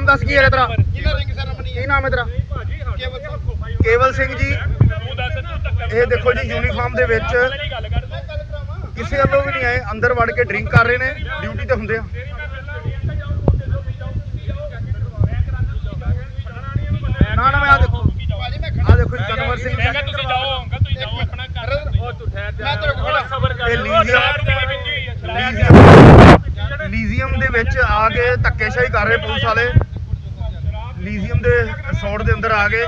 ਦੱਸ ਕੀ ਹੈ ਤੇਰਾ? ਕਿਹਨਾਂ ਰਿੰਗ ਸੈਰਾਮਨੀ ਕੀ ਨਾਮ ਹੈ ਤੇਰਾ? ਕੇਵਲ ਸਿੰਘ। ਜੀ। ਤੂੰ ਦੱਸ ਤੂੰ ਇਹ ਦੇਖੋ ਜੀ ਯੂਨੀਫਾਰਮ ਦੇ ਵਿੱਚ ਕਿਸੇ ਵੱਲੋਂ ਵੀ ਨਹੀਂ ਆਏ ਅੰਦਰ ਵੜ ਕੇ ਡਰਿੰਕ ਕਰ ਰਹੇ ਨੇ ਡਿਊਟੀ ਤੇ ਹੁੰਦੇ ਆ। ਨਾ ਨਾ ਮੈਂ ਆ ਦੇਖੋ। ਆ ਦੇਖੋ ਜੀ ਕਨਵਰ ਸਿੰਘ ਮੈਂ ਕਿਹਾ ਜੀ ਤੁਸੀਂ ਜਾਓ ਅੰਕਲ ਤੁਸੀਂ ਜਾਓ ਆਪਣਾ ਕਰ ਉਹ ਤੂੰ ਠਹਿਰ ਜਾ ਮੈਂ ਤੇਰੇ ਕੋਲ ਥੋੜਾ ਸਬਰ ਕਰ ਇਹ ਉਹ ਲੀਜ਼ੀਅਮ- ਸ਼ਰਾਬ ਦੀ ਪੀਤੀ ਹੋਈ ਹੈ, ਸ਼ਰਾਬ ਦੀ। ਲੀਜ਼ੀਅਮ ਦੇ ਵਿੱਚ ਆ ਕੇ ਧੱਕੇਸ਼ਾਹੀ ਕਰ ਰਹੇ ਪੁਲਿਸ ਵਾਲੇ ਲੀਜ਼ੀਅਮ ਦੇ ਰਿਸੋਰਟ ਦੇ ਅੰਦਰ ਆ ਕੇ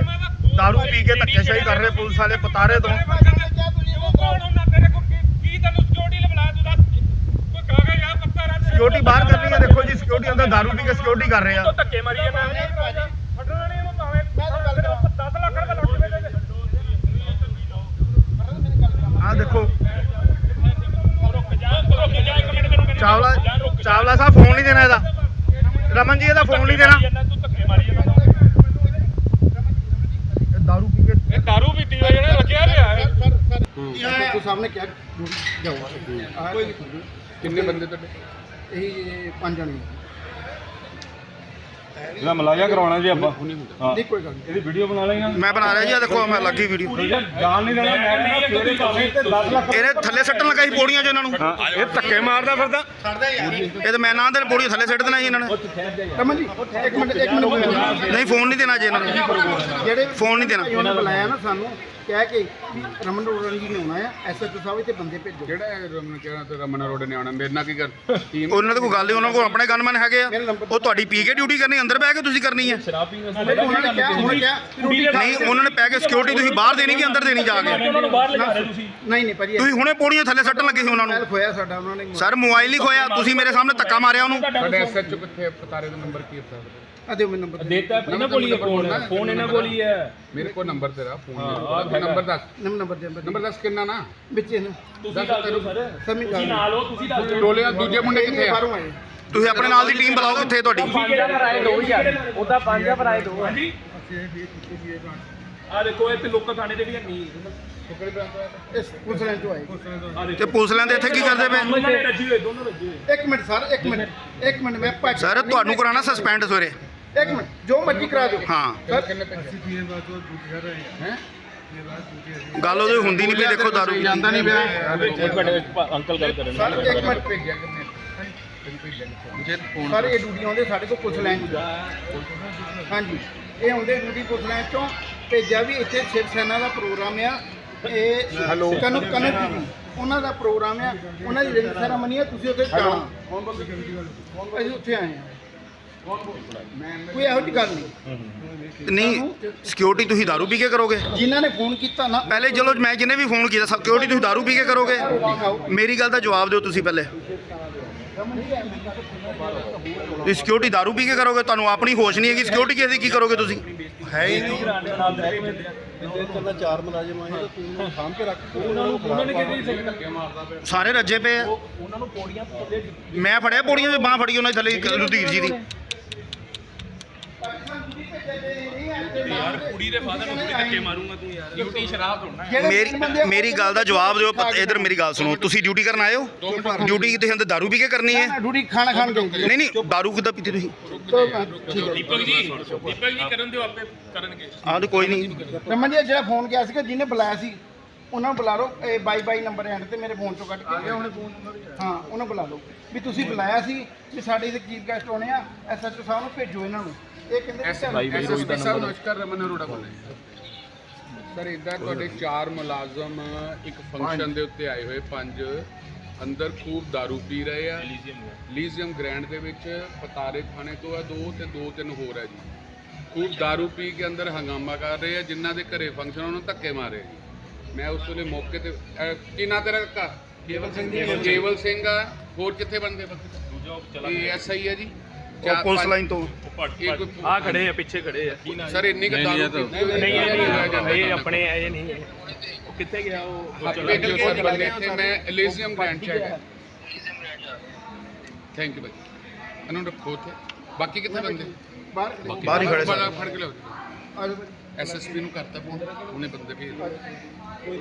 दारू ਪੀ ਕੇ ਧੱਕੇਸ਼ਾਹੀ ਕਰ ਰਹੇ ਪੁਲਿਸ ਵਾਲੇ ਪਤਾਰੇ ਤੋਂ ਤੂੰ ਕੌਣ ਹੁੰਦਾ ਤੇਰੇ ਕੋਲ ਕੀ ਕੀ ਤੈਨੂੰ ਸਿਕਿਉਰਿਟੀ ਲਬਲਾ ਤੂੰ ਦੱਸ ਕੋਈ ਕਾਗਜ਼ ਆ ਪੱਤਾ ਰਾ ਸਿਕਿਉਰਿਟੀ ਬਾਹਰ ਕਰਨੀ ਹੈ ਦੇਖੋ ਜੀ ਸਿਕਿਉਰਿਟੀ ਅੰਦਰ दारू ਪੀ ਕੇ ਸਿਕਿਉਰਿਟੀ ਕਰ ਰਹੇ ਆ ਤੂੰ ਧੱਕੇ ਮਾਰੀ ਜਾਂਦਾ ਫੜਨਾ ਨਹੀਂ ਇਹਨੂੰ ਭਾਵੇਂ ਮੈਂ ਤਾਂ ਗੱਲ ਕਰਾਂ 10 ਲੱਖ ਰੁਪਏ ਲੁੱਟ ਵੇ ਦੇ ਆ ਦੇਖੋ ਰੁਕ ਜਾ ਰੁਕ ਜਾ ਇੱਕ ਮਿੰਟ ਮੈਨੂੰ ਕਹਿੰਦੀ ਚਾਵਲਾ ਜਾ, ਰੁਕ ਜਾ। ਚਾਵਲਾ ਸਾਹਿਬ ਫੋਨ ਨਹੀਂ ਦੇਣਾ ਇਹਦਾ। ਰਮਨ ਜੀ ਇਹਦਾ ਫੋਨ ਨਹੀਂ ਦੇਣਾ। ਤੂੰ ਧੱਕੇ ਮਾਰੀ ਜਾਂਦਾ। ਇਹ दारू ਪੀ ਕੇ ਇਹ ਦਾਰੂ ਪੀਤੀ ਹੋਈ ਜਿਹੜਾ ਰੱਖਿਆ ਪਿਆ ਹੈ ਸਰ ਸਰ। ਇਹ ਸਾਹਮਣੇ ਕਿਹਾ ਜਾਊਗਾ। ਕੋਈ ਕਿੰਨੇ ਬੰਦੇ ਤੁਹਾਡੇ? ਇਹ ਪੰਜ ਜਣੇ। ਇਹਦਾ ਮਲਾਜਾ ਕਰਵਾਉਣਾ ਜੀ ਆਪਾਂ। ਹਾਂ। ਨਹੀਂ ਕੋਈ ਗੱਲ ਨਹੀਂ। ਇਹਦੀ ਵੀਡੀਓ ਬਣਾ ਲੇਗਾ। ਮੈਂ ਬਣਾ ਰਿਹਾ ਜੀ ਆ ਦੇਖੋ ਮੈਂ ਲੱਗੀ ਵੀਡੀਓ ਜਾਣ ਨਹੀਂ ਦੇਣਾ ਮੈਂ ਕਹਿੰਦਾ ਤੇਰੇ ਭਾਵੇਂ ਤੇ 10 ਲੱਖ ਇਹਨੇ ਥੱਲੇ ਸੱਟਣ ਲਗਾਈ ਪੌੜੀਆਂ 'ਚ ਇਹਨਾਂ ਨੂੰ। ਇਹ ਧੱਕੇ ਮਾਰਦਾ ਫਿਰਦਾ। ਇਹ ਤਾਂ ਮੈਂ ਨਾ ਦੇ ਪੌੜੀਆਂ ਥੱਲੇ ਸੱਟ ਦੇਣਾ ਜੀ ਇਹਨਾਂ ਨੇ। ਰਮਨ ਜੀ ਇੱਕ ਮਿੰਟ ਇੱਕ ਮਿੰਟ ਬੁਲਾਇਆ ਨਹੀਂ ਫੋਨ ਨਹੀਂ ਦੇਣਾ ਜੀ ਇਹਨਾਂ ਨੂੰ। ਜਿਹੜੇ ਫੋਨ ਨਹੀਂ ਦੇਣਾ। ਉਹਨਾਂ ਬੁਲਾਇਆ ਨਾ ਸਾਨੂੰ ਕਹਿ ਕੇ ਵੀ ਰਮਨ ਰੋੜਨ ਜੀ ਨੇ ਆਉਣਾ ਆ ਐਸਐਚਓ ਸਾਹਿਬ ਤੇ ਬੰਦੇ ਭੇਜੋ। ਜਿਹੜਾ ਇਹ ਰਮਨ ਕਿਹੜਾ ਤੇ ਰਮਨ ਰੋਡ ਨੇ ਆਉਣਾ? ਮੇਰੇ ਨਾਲ ਕੀ ਕਰ ਟੀਮ ਉਹਨਾਂ ਦੇ ਕੋਈ ਗੱਲ ਨਹੀਂ ਉਹਨਾਂ ਕੋਲ ਆਪਣੇ ਗਨਮੈਨ ਹੈਗੇ ਆ। ਉਹ ਤੁਹਾਡੀ ਪੀ ਕੇ ਡਿਊਟੀ ਕਰਨੀ ਅੰਦਰ ਬਹਿ ਕੇ ਤੁਸੀਂ ਕਰਨੀ ਹੈ ਉਹਨਾਂ ਨੇ ਕਿਹਾ ਉਹਨਾਂ ਨੇ ਕਿਹਾ ਰੋਟੀ ਖਾ ਨਹੀਂ ਉਹਨਾਂ ਨੇ ਪੈ ਕੇ ਸਿਕਿਉਰਿਟੀ ਤੁਸੀਂ ਬਾਹਰ ਦੇਣੀ ਕਿ ਅੰਦਰ ਦੇਣੀ ਜਾ ਕੇ। ਉਹਨਾਂ ਨੂੰ ਬਾਹਰ ਲਿਜਾ ਰਹੇ ਤੁਸੀਂ। ਨਹੀਂ ਨਹੀਂ ਭਾਜੀ। ਤੁਸੀਂ ਹੁਣੇ ਪੌੜੀਆਂ ਥੱਲੇ ਸੱਟਣ ਲੱਗੇ ਸੀ ਉਹਨਾਂ ਮੋਬਾਈਲ ਨੂੰ ਖੋਇਆ ਸਾਡਾ ਉਹਨਾਂ ਨੇ ਸਰ ਮੋਬਾਈਲ ਹੀ ਖੋਇਆ ਤੁਸੀਂ ਮੇਰੇ ਸਾਹਮਣੇ ਧੱਕਾ ਮਾਰਿਆ ਉਹਨੂੰ। ਤੁਹਾਡੇ ਐਸਐਚਓ ਕਿੱਥੇ? ਪਤਾਰੇ ਦਾ ਨੰਬਰ ਕੀ ਹੈ ਤੁਹਾਡਾ ਆ ਦਿਓ ਮੈਨੂੰ ਨੰਬਰ ਦੇਤਾ ਇਹਨਾਂ ਕੋਲ ਹੀ ਹੈ ਫੋਨ ਫੋਨ ਇਹਨਾਂ ਕੋਲ ਹੀ ਹੈ। ਮੇਰੇ ਕੋਲ ਨੰਬਰ ਤੇਰਾ ਫੋਨ ਦੇ ਨੰਬਰ ਦੱਸ। ਨੰਬਰ ਦੇ ਨੰਬਰ ਨੰਬਰ ਦੱਸ ਕਿੰਨਾ ਨਾ? ਵਿੱਚ ਇਹਨੂੰ। ਤੁਸੀਂ ਦੱਸ ਦਿਓ ਸਰ। ਸਮਝ ਤੁਸੀਂ ਨਾਲ ਹੋ ਤੁਸੀਂ ਦੱਸ ਦਿਓ। ਟੋਲੇ ਦੂਜੇ ਮੁੰਡੇ ਕਿੱਥੇ ਆ? ਬਾਹਰੋਂ ਆਏ। ਤੁਸੀਂ ਆਪਣੇ ਨਾਲ ਦੀ ਟੀਮ ਬੁਲਾਓ ਕਿੱਥੇ ਤੁਹਾਡੀ। ਉਹਦਾ ਪੰਜ ਆ ਭਰਾਏ ਦੋ। ਹਾਂਜੀ। ਆ ਦੇਖੋ ਇੱਥੇ ਲੋਕਾਂ ਥਾਣੇ ਦੇ ਵੀ ਹੈ ਨਹੀਂ ਇਸ ਪੁਲਿਸ ਲਾਈਨ ਤੋਂ ਆਏ ਤੇ ਪੁਲਿਸ ਲੈਂਦੇ ਇੱਥੇ ਕੀ ਕਰਦੇ ਪਏ? ਦੋਨੋਂ ਨੇ ਰੱਜੀ ਹੋਏ ਦੋਨੋਂ ਰੱਜੀ ਹੋਏ। ਇੱਕ ਮਿੰਟ ਸਰ ਇੱਕ ਮਿੰਟ। ਇੱਕ ਮਿੰਟ ਮੈਂ ਭੱਜ ਸਰ ਤੁਹਾਨੂੰ ਕਰਾਣਾ ਸਸਪੈਂਡ ਸਵੇਰੇ। ਇੱਕ ਮਿੰਟ ਜੋ ਮਰਜ਼ੀ ਕਰਾ ਦਿਓ। ਹਾਂ। ਸਰ ਕਿੰਨੇ ਪੈਸੇ? ਹੈ? ਗੱਲ ਉਹਦੀ ਹੁੰਦੀ ਨਹੀਂ ਪਈ ਦੇਖੋ ਦਾਰੂ ਜਾਂਦਾ ਨਹੀਂ ਪਿਆ। ਇੱਕ ਮਿੰਟ ਅੰਕਲ ਗੱਲ ਕਰਨ ਸਰ ਇੱਕ ਮਿੰਟ। ਭੇਜਿਆ ਕਿੰਨੇ ਤੈਨੂੰ ਭੇਜਿਆ ਜੇ ਫੋਨ ਸਰ ਇਹ ਡਿਊਟੀ ਆਉਂਦੇ ਸਾਡੇ ਕੋਲ ਪੁਲਿਸ ਲਾਈਨ ਤੋਂ ਹਾਂਜੀ। ਇਹ ਆਉਂਦੇ ਡਿਊਟੀ ਪੁਲਿਸ ਲਾਈਨ ਤੋਂ ਭੇਜਿਆ ਵੀ ਇੱਥੇ ਸ਼ਿਵ ਸੈਨਾ ਦਾ ਪ੍ਰੋਗਰਾਮ ਆ। ਇਹ ਹੈਲੋ। ਕਨਕ ਉਹਨਾਂ ਦਾ ਪ੍ਰੋਗਰਾਮ ਆ। ਉਹਨਾਂ ਦੀ ਰਿੰਗ ਸੈਰਾਮਨੀ ਆ ਤੁਸੀਂ ਉੱਥੇ ਜਾਣਾ। ਅਸੀਂ ਉੱਥੇ ਆਏ ਆ। ਕੋਈ ਇਹੋ ਜਿਹੀ ਗੱਲ ਨਹੀਂ। ਨਹੀਂ ਸਿਕਿਉਰਿਟੀ ਤੁਸੀਂ ਦਾਰੂ ਪੀ ਕੇ ਕਰੋਗੇ? ਜਿਨ੍ਹਾਂ ਨੇ ਫੋਨ ਕੀਤਾ ਨਾ। ਪਹਿਲੇ ਚਲੋ ਮੈਂ ਜਿਹਨੇ ਵੀ ਫੋਨ ਕੀਤਾ ਸਿਕਿਉਰਿਟੀ ਤੁਸੀਂ ਦਾਰੂ ਪੀ ਕੇ ਕਰੋਗੇ? ਮੇਰੀ ਗੱਲ ਦਾ ਜਵਾਬ ਦਿਓ ਤੁਸੀਂ ਪਹਿਲੇ। ਤੁਸੀਂ ਸਿਕਿਉਰਿਟੀ ਦਾਰੂ ਪੀ ਕੇ ਕਰੋਗੇ? ਤੁਹਾਨੂੰ ਆਪਣੀ ਹੋਸ਼ ਨਹੀਂ ਹੈਗੀ ਸਿਕਿਉਰਿਟੀ ਕਿਸੇ ਦੀ ਕੀ ਕਰੋਗੇ ਤੁਸੀਂ? ਹੈ ਹੀ ਨਹੀਂ। ਉਹਨਾਂ ਨੇ ਕਿਹਦੀ ਧੱਕੇ ਮਾਰਦਾ ਪਿਆ? ਸਾਰੇ ਰੱਜੇ ਪਏ ਆ। ਉਹਨਾਂ ਨੂੰ ਪੌੜੀਆਂ ਥੱਲੇ ਮੈਂ ਫੜਿਆ ਪੌੜੀਆਂ 'ਚ ਬਾਹ ਫੜੀ ਉਹਨਾਂ ਦੀ ਥੱਲੇ ਰੁਧੀਰ ਜੀ ਦੀ। ਯਾਰ ਕੁੜੀ ਦੇ ਫਾਦਰ ਨੂੰ ਥੋੜੀ ਧੱਕੇ ਮਾਰੂੰਗਾ ਤੂੰ ਯਾਰ। ਡਿਊਟੀ ਸ਼ਰਾਬ ਥੋੜਨਾ ਜਿਹੜੇ ਮੇਰੀ ਗੱਲ ਦਾ ਜਵਾਬ ਦਿਓ ਪ- ਇੱਧਰ ਮੇਰੀ ਗੱਲ ਸੁਣੋ। ਤੁਸੀਂ ਡਿਊਟੀ ਕਰਨ ਆਏ ਹੋ? ਡਿਊਟੀ ਤੁਸੀਂ ਅੰਦਰ ਦਾਰੂ ਪੀ ਕੇ ਕਰਨੀ ਹੈ? ਡਿਊਟੀ ਖਾਣਾ ਖਾਣ ਗਏ ਨਹੀਂ ਨਹੀਂ ਦਾਰੂ ਕਿੱਦਾਂ ਪੀਤੀ ਤੁਸੀਂ? ਤੋਂ ਦੀਪਕ ਜੀ ਦੀਪਕ ਜੀ ਕਰਨ ਦਿਓ ਆਪੇ ਕਰਨਗੇ। ਆਹ ਤੇ ਕੋਈ ਨਹੀਂ। ਰਮਨ ਜੀ ਜਿਹੜਾ ਫੋਨ ਗਿਆ ਸੀਗਾ ਜਿਹਨੇ ਬੁਲਾਇਆ ਸੀ ਉਹਨਾਂ ਨੂੰ ਬੁਲਾ ਲਓ ਇਹ ਬਾਈ ਬਾਈ ਨੰਬਰ ਐਂਡ ਤੇ ਮੇਰੇ ਫੋਨ ਚੋਂ ਕੱਢ ਕੇ ਆ ਗਿਆ ਉਹਨੇ ਫੋਨ ਹਾਂ ਉਹਨਾਂ ਬੁਲਾ ਲਓ ਵੀ ਤੁਸੀਂ ਬੁਲਾਇਆ ਸੀ ਵੀ ਸਾਡੇ ਇੱਥੇ ਚੀਫ ਗੈਸਟ ਆਉਣੇ ਆ ਐਸਐਚਓ ਸਾਹਿਬ ਨੂੰ ਭੇਜੋ ਇਹਨਾਂ ਨੂੰ ਇਹ ਕਹਿੰਦੇ ਵੀ ਚੱਲ- ਐਸਐਸਪੀ ਸਾਹਿਬ ਨਮਸਕਾਰ ਰਮਨ ਅਰੋੜਾ ਬੋਲ ਰਹੇ ਸਰ ਇਦਾਂ ਤੁਹਾਡੇ ਚਾਰ ਮੁਲਾਜ਼ਮ ਇੱਕ ਫੰਕਸ਼ਨ ਦੇ ਉੱਤੇ ਆਏ ਹੋਏ ਪੰਜ ਅੰਦਰ ਖੂਬ दारू ਪੀ ਰਹੇ ਆ ਲੀਜ਼ੀਅਮ ਗ੍ਰੈਂਡ ਦੇ ਵਿੱਚ ਪਤਾਰੇ ਥਾਣੇ ਤੋਂ ਆ ਦੋ ਤੇ ਦੋ ਤਿੰਨ ਹੋਰ ਆ ਜੀ ਖੂਬ दारू ਪੀ ਕੇ ਅੰਦਰ ਹੰਗਾਮਾ ਕਰ ਰਹੇ ਆ ਜਿਨ੍ਹਾਂ ਦੇ ਘਰੇ ਫੰਕਸ਼ਨ ਉਹਨਾਂ ਨੂੰ ਧੱਕੇ ਮਾਰੇ ਜੀ ਮੈਂ ਉਸ ਵੇਲੇ ਮੌਕੇ ਤੇ ਅਹ, ਕੀ ਨਾਂ ਤੇਰਾ ਕਾਕਾ? ਕੇਵਲ ਸਿੰਘ ਕੇਵਲ ਸਿੰਘ ਆ। ਹੋਰ ਕਿੱਥੇ ਬੰਦੇ ਬੰਦੇ ਇਹ ਐਸਆਈ ਹੈ ਜੀ? ਉਹ ਚਾਰ- ਪੁਲਿਸ ਪੰਜ- ਲਾਈਨ ਤੋਂ। ਇਹ ਕੋਈ ਆ ਖੜੇ ਆ ਪਿੱਛੇ ਖੜੇ ਆ। ਕੀ ਨਾ ਸਰ ਇੰਨੀ ਕੁ ਦਾਰੂ ਪੀਤੀ ਹੋਈ ਨਹੀਂ ਇਹ ਨਹੀਂ ਇਹ। ਆਪਣੇ ਇਹ ਨਹੀਂ ਹੈ। ਉਹ ਕਿੱਥੇ ਗਿਆ ਉਹ? ਉਹ ਚਲਾ ਭੇਜੋ ਸਰ ਬੰਦੇ ਇੱਥੇ ਮੈਂ ਐਲੀਜ਼ੀਅਮ ਗ੍ਰੈਂਡ ਚ ਹੈਗਾ ਥੈਂਕ ਯੂ ਭਾਈ ਇਹਨੂੰ ਰੱਖੋ ਉੱਥੇ। ਬਾਕੀ ਕਿੱਥੇ ਬੰਦੇ? ਬਾਹਰ ਬਾਹਰ ਹੀ ਖੜੇ। ਬਾਹਰ ਫੜ ਕੇ ਲਿਆਓ ਆ। ਐਸਐਸਪੀ ਨੂੰ ਕਰਤਾ ਫੋਨ ਉਹਨੇ ਬੰਦੇ ਭੇਜ ਦਿੱਤੇ। कोई